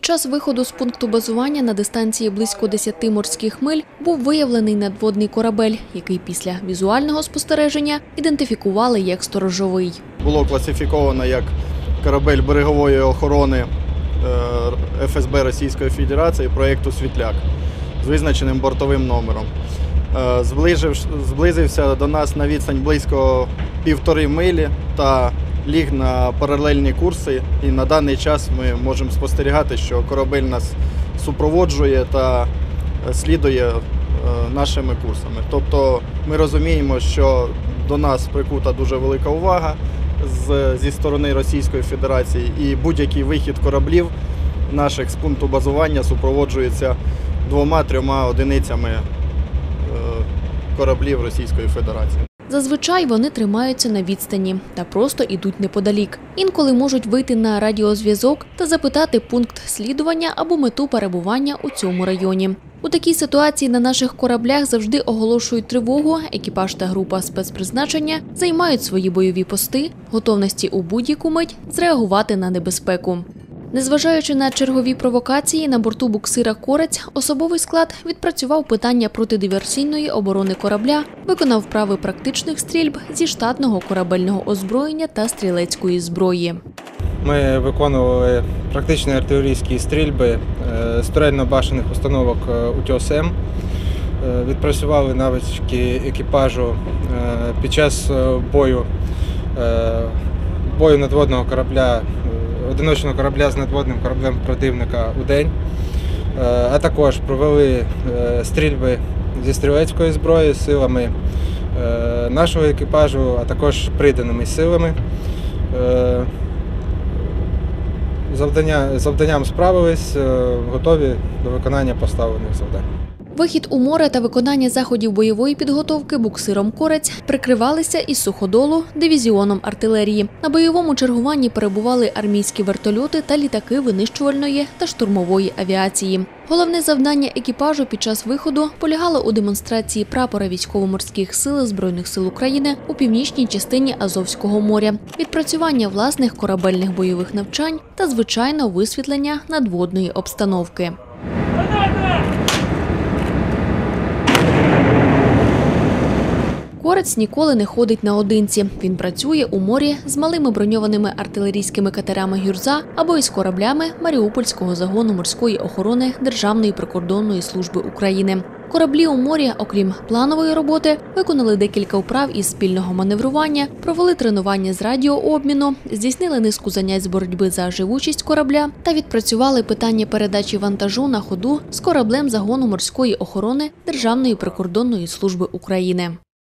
Під час виходу з пункту базування на дистанції близько 10 морських миль був виявлений надводний корабель, який після візуального спостереження ідентифікували як сторожовий. було класифіковано як корабель берегової охорони е, ФСБ Російської Федерації проєкту Світляк з визначеним бортовим номером. Е, Зблизився до нас на відстань близько півтори милі та ліг на паралельні курси. І на даний час ми можемо спостерігати, що корабель нас супроводжує та е, слідує е, нашими курсами. Тобто ми розуміємо, що до нас прикута дуже велика увага з, зі сторони Російської Федерації, і будь-який вихід кораблів наших з пункту базування супроводжується двома-трьома одиницями е, кораблів Російської Федерації. Зазвичай вони тримаються на відстані та просто ідуть неподалік. Інколи можуть вийти на радіозв'язок та запитати пункт слідування або мету перебування у цьому районі. У такій ситуації на наших кораблях завжди оголошують тривогу. Екіпаж та група спецпризначення займають свої бойові пости, готовності у будь-яку мить зреагувати на небезпеку. Незважаючи на чергові провокації, на борту буксира Корець особовий склад відпрацював питання протидиверсійної оборони корабля, виконав вправи практичних стрільб зі штатного корабельного озброєння та стрілецької зброї. Ми виконували практичні артилерійські стрільби е, з турельно-башених установок е, «Утьос-М». Е, Відпрацювали навички екіпажу е, під час е, бою, е, бою надводного корабля, е, одиночного корабля з надводним кораблем противника у день. Е, А також провели е, стрільби зі стрілецької зброї силами е, нашого екіпажу, а також приданими силами. Завдання, завданням справились, готові до виконання поставлених завдань. Вихід у море та виконання заходів бойової підготовки буксиром Корець прикривалися із суходолу дивізіоном артилерії. На бойовому чергуванні перебували армійські вертольоти та літаки винищувальної та штурмової авіації. Головне завдання екіпажу під час виходу полягало у демонстрації прапора військово-морських сил Збройних сил України у північній частині Азовського моря, відпрацювання власних корабельних бойових навчань та звичайно висвітлення надводної обстановки. Корець ніколи не ходить наодинці. Він працює у морі з малими броньованими артилерійськими катерами Гюрза або із кораблями Маріупольського загону морської охорони Державної прикордонної служби України. Кораблі у морі, окрім планової роботи, виконали декілька вправ із спільного маневрування, провели тренування з радіообміну, здійснили низку занять з боротьби за живучість корабля та відпрацювали питання передачі вантажу на ходу з кораблем загону морської охорони Державної прикордонної служби України.